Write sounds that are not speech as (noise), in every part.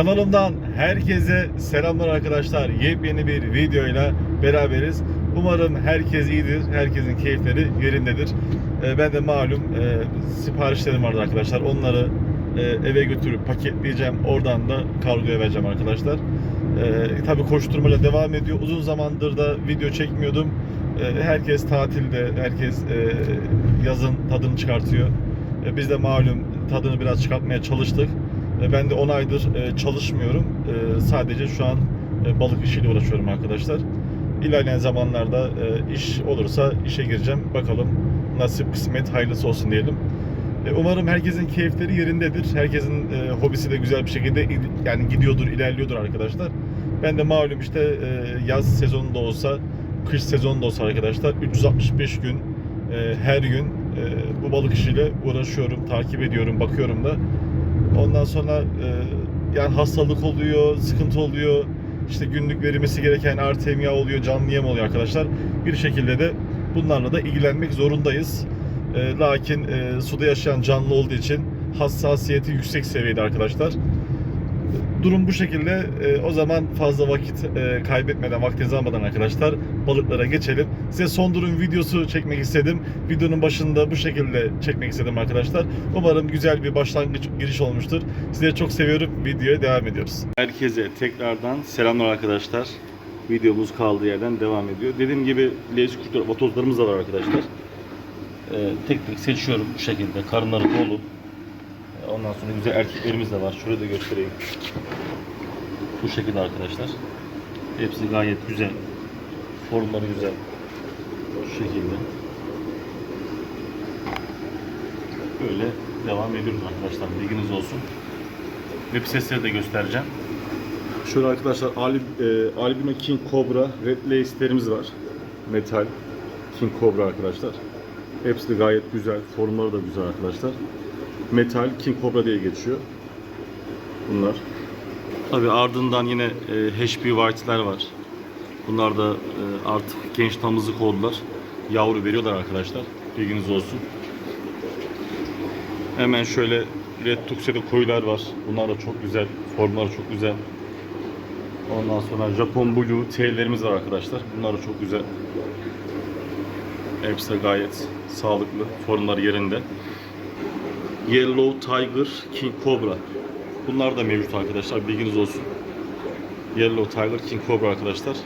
Kanalımdan herkese selamlar arkadaşlar. Yepyeni bir videoyla beraberiz. Umarım herkes iyidir, herkesin keyifleri yerindedir. Ee, ben de malum e, siparişlerim vardı arkadaşlar. Onları e, eve götürüp paketleyeceğim. Oradan da kargoya vereceğim arkadaşlar. Ee, tabii koşturmayla devam ediyor. Uzun zamandır da video çekmiyordum. Ee, herkes tatilde, herkes e, yazın tadını çıkartıyor. Biz de malum tadını biraz çıkartmaya çalıştık. E, Ben de 10 aydır e, çalışmıyorum. E, Sadece şu an balık işiyle uğraşıyorum arkadaşlar. İlerleyen zamanlarda iş olursa işe gireceğim. Bakalım nasip kısmet hayırlısı olsun diyelim. Umarım herkesin keyifleri yerindedir. Herkesin hobisi de güzel bir şekilde il- yani gidiyordur, ilerliyordur arkadaşlar. Ben de malum işte yaz sezonunda olsa, kış sezonunda olsa arkadaşlar 365 gün her gün bu balık işiyle uğraşıyorum, takip ediyorum, bakıyorum da. Ondan sonra e, yani hastalık oluyor, sıkıntı oluyor. İşte günlük verilmesi gereken artemia oluyor, canlı yem oluyor arkadaşlar. Bir şekilde de bunlarla da ilgilenmek zorundayız. E, lakin e, suda yaşayan canlı olduğu için hassasiyeti yüksek seviyede arkadaşlar. Durum bu şekilde. E, o zaman fazla vakit e, kaybetmeden, vaktinizi almadan arkadaşlar balıklara geçelim. Size son durum videosu çekmek istedim. Videonun başında bu şekilde çekmek istedim arkadaşlar. Umarım güzel bir başlangıç giriş olmuştur. Sizleri çok seviyorum. Videoya devam ediyoruz. Herkese tekrardan selamlar arkadaşlar. Videomuz kaldığı yerden devam ediyor. Dediğim gibi lezik kurtlar, vatozlarımız da var arkadaşlar. Ee, tek tek seçiyorum bu şekilde. Karınları dolu. Ondan sonra güzel erkeklerimiz de var. Şöyle de göstereyim. Bu şekilde arkadaşlar. Hepsi gayet güzel. Formları güzel. Şu şekilde. Böyle devam ediyoruz arkadaşlar. Bilginiz olsun. Web sesleri de göstereceğim. Şöyle arkadaşlar Ali, e, Albino King Cobra Red Lace'lerimiz var. Metal King Cobra arkadaşlar. Hepsi de gayet güzel. Formları da güzel arkadaşlar. Metal King Cobra diye geçiyor. Bunlar. Tabi ardından yine e, HP White'ler var. Bunlar da e, artık genç damızlık oldular. Yavru veriyorlar arkadaşlar. Bilginiz olsun. Hemen şöyle Red Tuxedo koyular var. Bunlar da çok güzel. Formları çok güzel. Ondan sonra Japon Blue T'lerimiz var arkadaşlar. Bunlar da çok güzel. Hepsi gayet sağlıklı. Formlar yerinde. Yellow Tiger King Cobra. Bunlar da mevcut arkadaşlar. Bilginiz olsun. Yellow Tiger King Cobra arkadaşlar.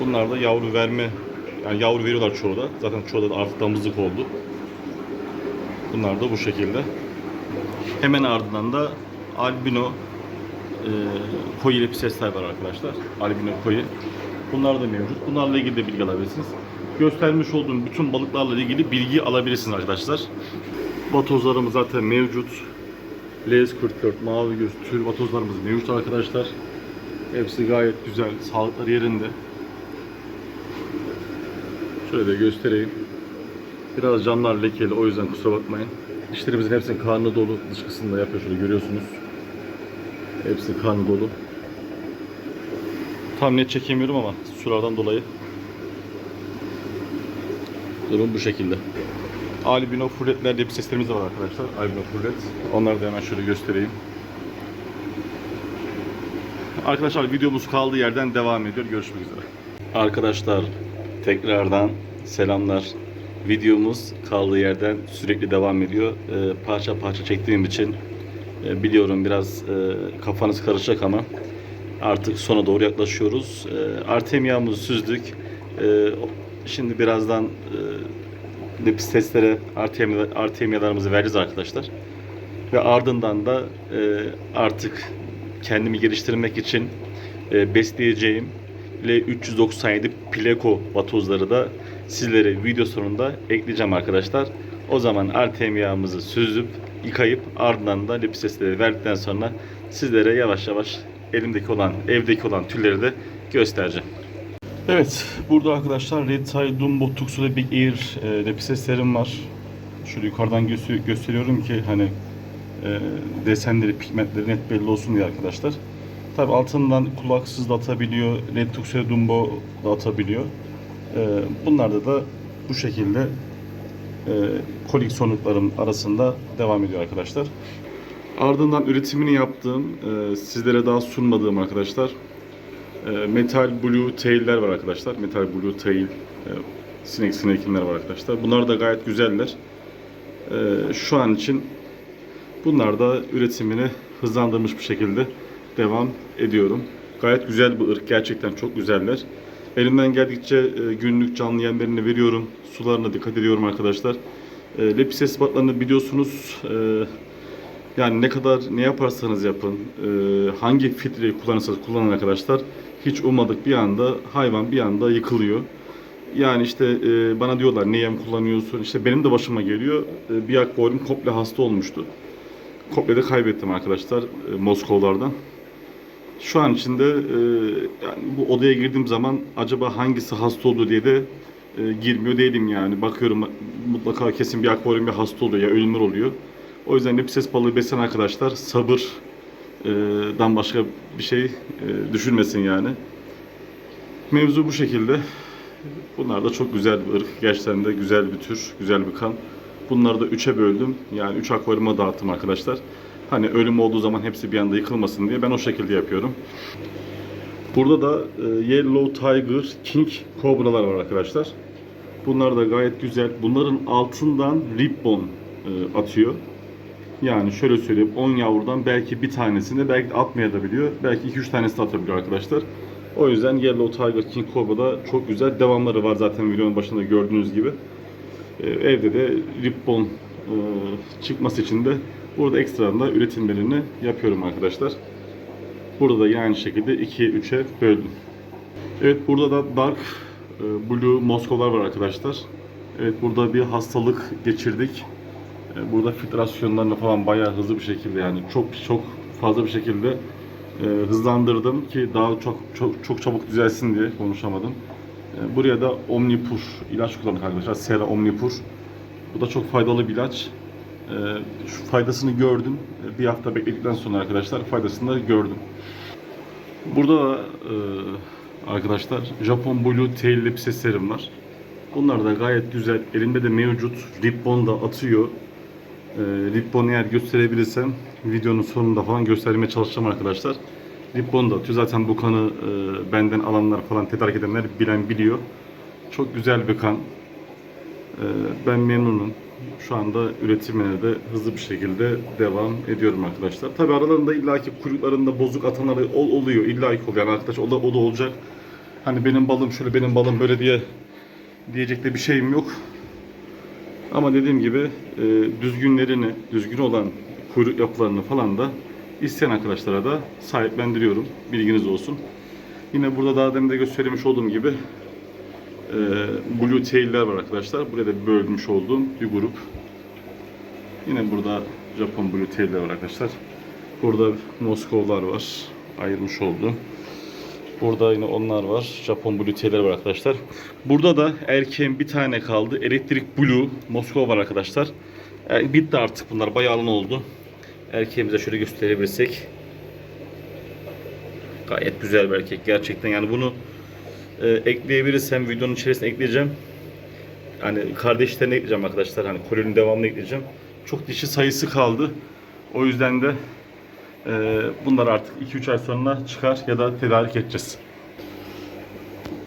Bunlar da yavru verme yani yavru veriyorlar çoğu da. Zaten çoğu da artık damızlık oldu. Bunlar da bu şekilde. Hemen ardından da albino e, koyu ile sesler var arkadaşlar. Albino koyu. Bunlar da mevcut. Bunlarla ilgili de bilgi alabilirsiniz. Göstermiş olduğum bütün balıklarla ilgili bilgi alabilirsiniz arkadaşlar. Vatozlarımız zaten mevcut. Les 44, mavi göz, tür vatozlarımız mevcut arkadaşlar. Hepsi gayet güzel, sağlıkları yerinde. Şöyle de göstereyim. Biraz camlar lekeli o yüzden kusura bakmayın. Dişlerimizin hepsinin karnı dolu. Dış kısmında yapıyor şöyle görüyorsunuz. Hepsi karnı dolu. Tam net çekemiyorum ama sulardan dolayı. Durum bu şekilde. Albino furretler diye bir seslerimiz de var arkadaşlar. Albino furret. Onları da hemen şöyle göstereyim. Arkadaşlar videomuz kaldığı yerden devam ediyor. Görüşmek üzere. Arkadaşlar tekrardan selamlar. Videomuz kaldığı yerden sürekli devam ediyor. Ee, parça parça çektiğim için e, biliyorum biraz e, kafanız karışacak ama artık sona doğru yaklaşıyoruz. E, Artemia'mızı süzdük. E, şimdi birazdan e, nefis testlere Artemia, Artemia'larımızı vereceğiz arkadaşlar. Ve ardından da e, artık kendimi geliştirmek için e, besleyeceğim L397 Pleko vatozları da sizlere video sonunda ekleyeceğim arkadaşlar. O zaman Artemia'mızı süzüp yıkayıp ardından da lepistesleri verdikten sonra sizlere yavaş yavaş elimdeki olan, evdeki olan tülleri de göstereceğim. Evet, burada arkadaşlar Red Tie Dumbo Tuxedo Big Air e, lepisteslerim var. Şöyle yukarıdan göster- gösteriyorum ki hani e, desenleri, pigmentleri net belli olsun diye arkadaşlar. Tabi altından kulaksız da atabiliyor, Red Tuxedo Dumbo da atabiliyor. E, bunlarda da bu şekilde e, koleksiyonluklarım arasında devam ediyor arkadaşlar. Ardından üretimini yaptığım, e, sizlere daha sunmadığım arkadaşlar Metal Blue Tail'ler var arkadaşlar. Metal Blue Tail e, sinek sinekinler var arkadaşlar. Bunlar da gayet güzeller. E, şu an için bunlar da üretimini hızlandırmış bir şekilde devam ediyorum. Gayet güzel bir ırk. Gerçekten çok güzeller. Elimden geldikçe e, günlük canlı yemlerini veriyorum. Sularına dikkat ediyorum arkadaşlar. E, Lepis batlarını biliyorsunuz. Yani ne kadar ne yaparsanız yapın, e, hangi filtreyi kullanırsanız kullanın arkadaşlar. Hiç ummadık bir anda hayvan bir anda yıkılıyor. Yani işte e, bana diyorlar ne yem kullanıyorsun? İşte benim de başıma geliyor. E, bir akvaryum komple hasta olmuştu. Komple de kaybettim arkadaşlar e, Moskovlardan. Şu an içinde yani bu odaya girdiğim zaman acaba hangisi hasta oldu diye de girmiyor değilim yani. Bakıyorum mutlaka kesin bir akvaryum bir hasta oluyor ya ölümler oluyor. O yüzden de pis balığı besleyen arkadaşlar sabırdan başka bir şey e, düşünmesin yani. Mevzu bu şekilde. Bunlar da çok güzel bir ırk. Gerçekten de güzel bir tür, güzel bir kan. Bunları da üçe böldüm. Yani üç akvaryuma dağıttım arkadaşlar. Hani ölüm olduğu zaman hepsi bir anda yıkılmasın diye ben o şekilde yapıyorum. Burada da e, Yellow Tiger King Cobra'lar var arkadaşlar. Bunlar da gayet güzel. Bunların altından ribbon e, atıyor. Yani şöyle söyleyeyim 10 yavrudan belki bir tanesini belki de atmayabiliyor. Belki 2-3 tanesi de atabiliyor arkadaşlar. O yüzden Yellow Tiger King Cobra'da çok güzel devamları var zaten videonun başında gördüğünüz gibi. Ee, evde de ribbon e, çıkması için de burada ekstradan da üretimlerini yapıyorum arkadaşlar. Burada da aynı şekilde 2'ye 3'e böldüm. Evet burada da Dark e, Blue Moskolar var arkadaşlar. Evet burada bir hastalık geçirdik. E, Burada filtrasyonlarını falan bayağı hızlı bir şekilde yani çok çok fazla bir şekilde e, hızlandırdım ki daha çok çok çok çabuk düzelsin diye konuşamadım. E, Buraya da Omnipur ilaç kullandık arkadaşlar. Sera Omnipur. Bu da çok faydalı bir ilaç. Şu faydasını gördüm. Bir hafta bekledikten sonra arkadaşlar faydasını da gördüm. Burada da arkadaşlar Japon Blue Tail Lipse serum var. Bunlar da gayet güzel. Elimde de mevcut. Ribbon da atıyor. E, Ribbon'u eğer gösterebilirsem videonun sonunda falan göstermeye çalışacağım arkadaşlar. Ribbon da atıyor. Zaten bu kanı e, benden alanlar falan tedarik edenler bilen biliyor. Çok güzel bir kan. E, ben memnunum. Şu anda üretimine de hızlı bir şekilde devam ediyorum arkadaşlar. Tabi aralarında illaki kuyruklarında bozuk atanları ol, oluyor. illaki oluyor. Yani arkadaş o da, o da olacak. Hani benim balım şöyle benim balım böyle diye diyecek de bir şeyim yok. Ama dediğim gibi e, düzgünlerini, düzgün olan kuyruk yapılarını falan da isteyen arkadaşlara da sahiplendiriyorum. Bilginiz olsun. Yine burada daha demin de göstermiş olduğum gibi e, Blue Tail'ler var arkadaşlar. Buraya da bölmüş olduğum bir grup. Yine burada Japon Blue Tail'ler var arkadaşlar. Burada Moskovlar var. Ayırmış olduğum. Burada yine onlar var. Japon Blue Tail'ler var arkadaşlar. Burada da erkeğin bir tane kaldı. Elektrik Blue Moskova var arkadaşlar. Yani bitti artık bunlar. Bayağı alın oldu. Erkeğimize şöyle gösterebilirsek. Gayet güzel bir erkek gerçekten. Yani bunu e, ekleyebilirsem videonun içerisine ekleyeceğim. Hani kardeşlerine ekleyeceğim arkadaşlar. Hani koloninin devamını ekleyeceğim. Çok dişi sayısı kaldı. O yüzden de e, bunlar artık 2-3 ay sonra çıkar ya da tedarik edeceğiz.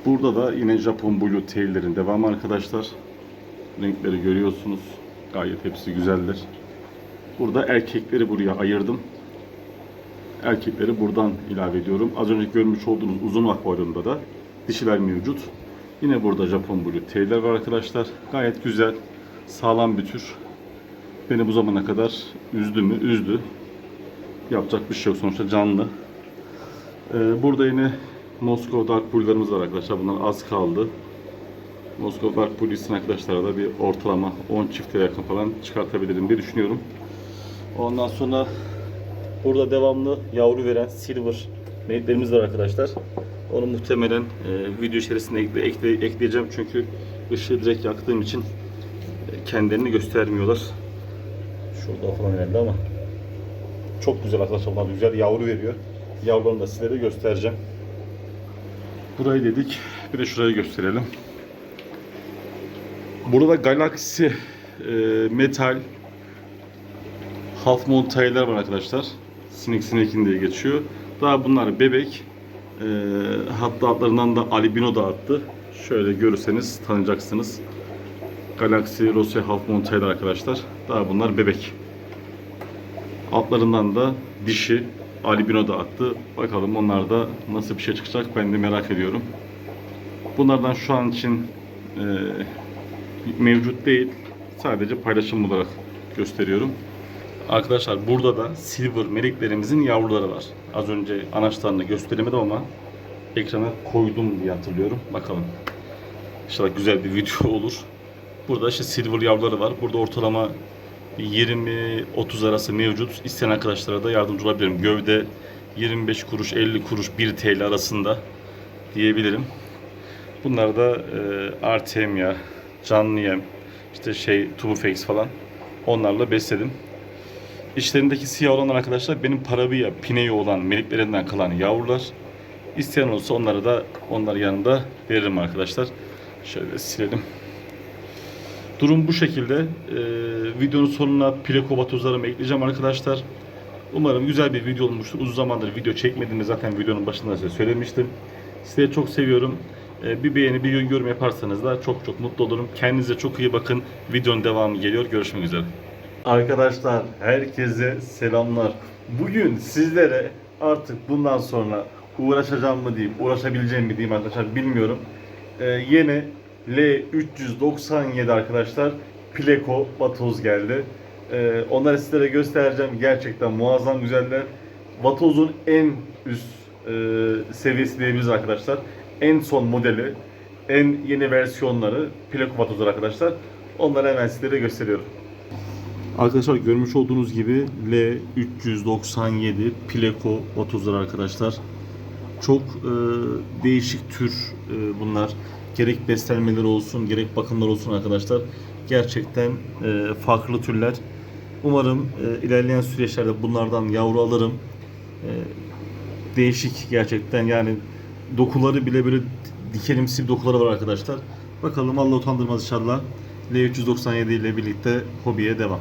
Burada da yine Japon Blue Tail'lerin devamı arkadaşlar. Renkleri görüyorsunuz. Gayet hepsi güzeller. Burada erkekleri buraya ayırdım. Erkekleri buradan ilave ediyorum. Az önce görmüş olduğunuz uzun akvaryumda da dişiler mevcut. Yine burada Japon Blue Tail'ler var arkadaşlar. Gayet güzel, sağlam bir tür. Beni bu zamana kadar üzdü mü? Üzdü. Yapacak bir şey yok sonuçta canlı. Ee, burada yine Moskova Dark Blue'larımız var arkadaşlar. Bunlar az kaldı. Moskova Dark Blue'sin arkadaşlara da bir ortalama 10 çifte yakın falan çıkartabilirim diye düşünüyorum. Ondan sonra burada devamlı yavru veren silver meleklerimiz var arkadaşlar. Onu muhtemelen e, video içerisinde ekle, ekle- ekleyeceğim çünkü ışığı direkt yaktığım için e, kendilerini göstermiyorlar. Şurada falan herhalde ama çok güzel arkadaşlar bunlar güzel yavru veriyor. Yavrularını da size de göstereceğim. Burayı dedik. Bir de şurayı gösterelim. Burada Galaxy e, Metal half moon taylar var arkadaşlar. Sinek sinekin diye geçiyor. Daha bunlar bebek. Ee, hatta adlarından da albino da attı. Şöyle görürseniz tanıyacaksınız. Galaxy Rose half moon taylar arkadaşlar. Daha bunlar bebek. Altlarından da dişi albino da attı. Bakalım onlar da nasıl bir şey çıkacak ben de merak ediyorum. Bunlardan şu an için e, mevcut değil. Sadece paylaşım olarak gösteriyorum. Arkadaşlar burada da silver meliklerimizin yavruları var. Az önce anaçlarını gösteremedim ama ekrana koydum diye hatırlıyorum. Bakalım. İnşallah güzel bir video (laughs) olur. Burada işte silver yavruları var. Burada ortalama 20-30 arası mevcut. İsteyen arkadaşlara da yardımcı olabilirim. Gövde 25 kuruş 50 kuruş 1 TL arasında diyebilirim. Bunlar da e, Artemia, canlı yem, işte şey Tubifex falan onlarla besledim. İçlerindeki siyah olanlar arkadaşlar benim parabia, pineyi olan meliklerinden kalan yavrular. İsteyen olursa onları da onlar yanında veririm arkadaşlar. Şöyle silelim. Durum bu şekilde. Ee, videonun sonuna plekobatozlarımı ekleyeceğim arkadaşlar. Umarım güzel bir video olmuştur. Uzun zamandır video çekmediğimi zaten videonun başında size söylemiştim. Sizi çok seviyorum. Ee, bir beğeni, bir yorum yaparsanız da çok çok mutlu olurum. Kendinize çok iyi bakın. Videonun devamı geliyor. Görüşmek üzere. Arkadaşlar herkese selamlar. Bugün sizlere artık bundan sonra uğraşacağım mı diyeyim, uğraşabileceğim mi diyeyim arkadaşlar bilmiyorum. Ee, yeni L397 arkadaşlar Pleko Vatoz geldi. Ee, onları sizlere göstereceğim. Gerçekten muazzam güzeller. Vatoz'un en üst e, seviyesi diyebiliriz arkadaşlar. En son modeli, en yeni versiyonları Pleko Vatoz'lar arkadaşlar. Onları hemen sizlere gösteriyorum. Arkadaşlar görmüş olduğunuz gibi L397 Pleko vatozlar arkadaşlar. Çok e, değişik tür e, bunlar. Gerek beslenmeleri olsun, gerek bakımlar olsun arkadaşlar. Gerçekten e, farklı türler. Umarım e, ilerleyen süreçlerde bunlardan yavru alırım. E, değişik gerçekten yani dokuları bile böyle dikenimsi bir dokuları var arkadaşlar. Bakalım Allah utandırmaz inşallah. L397 ile birlikte hobiye devam.